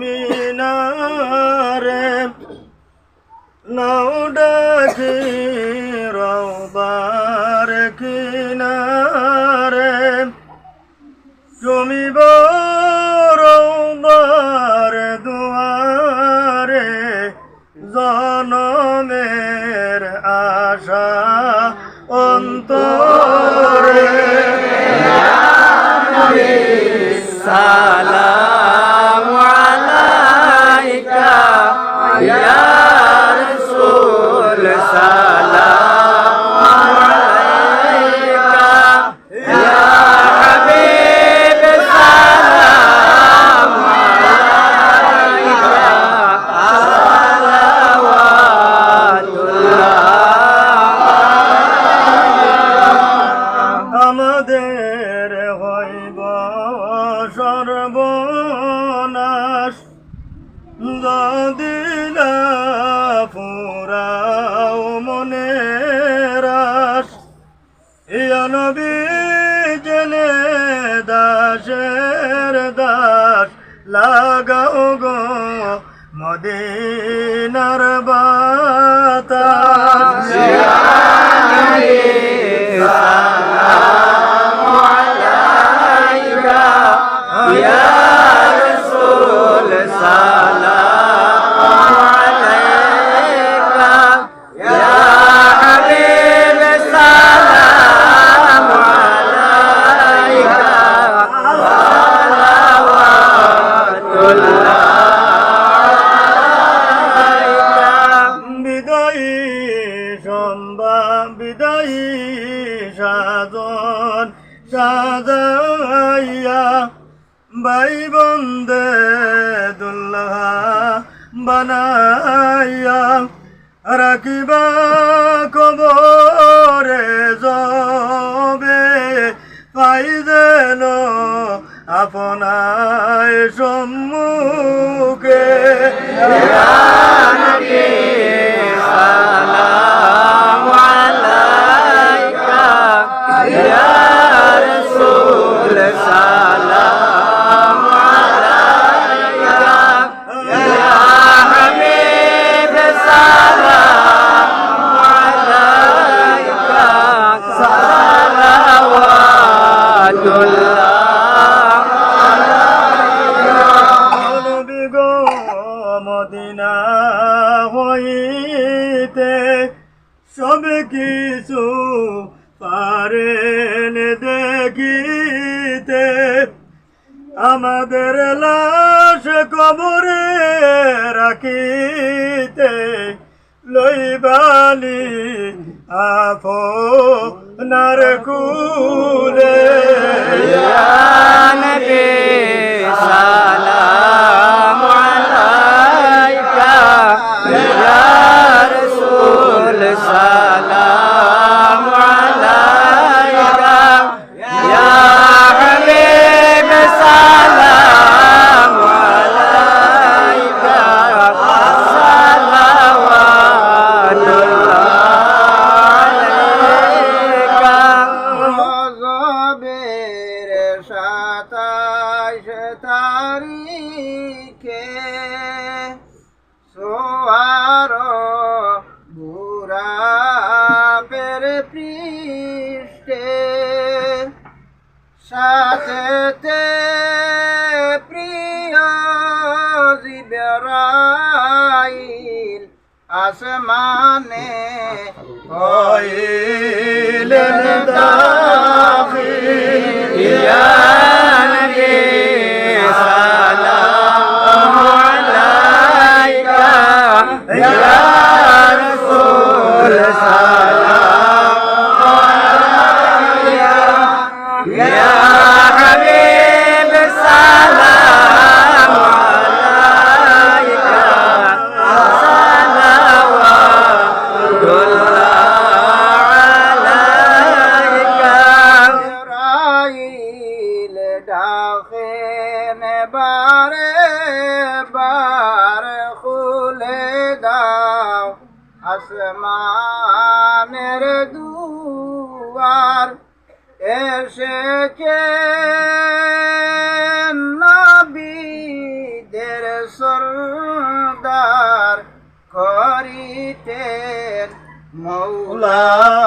মিনারে নাও ডাকি রবার কিনারে। তুমি রবার দুয়ারে জনমের দাসের দাস লাগাও গো মদিনার বাতাস। সাজাইয়া বাই বন্দে দুল্লাহা বানাইয়া রাখিবা কবরে যবে পাই যেন আপনায় সম্মুখে। সব কিছু পারেন দেখিতে। আমাদের লাশ কবরে রাখিতে। লইবালি আফো নার সাতাশ তারিখে সোয়ার বুড়া পের পৃষ্ঠে সাথেতে প্রিয় জিবরাইল আসমানে হইলেন দাখিল। ইয়া يا حبيب السلام عليك. صلوات الله عليك إسرائيل داخل بارك आसमान दुआर এসে কে নবীদের সরদার করিতেন মৌলাদের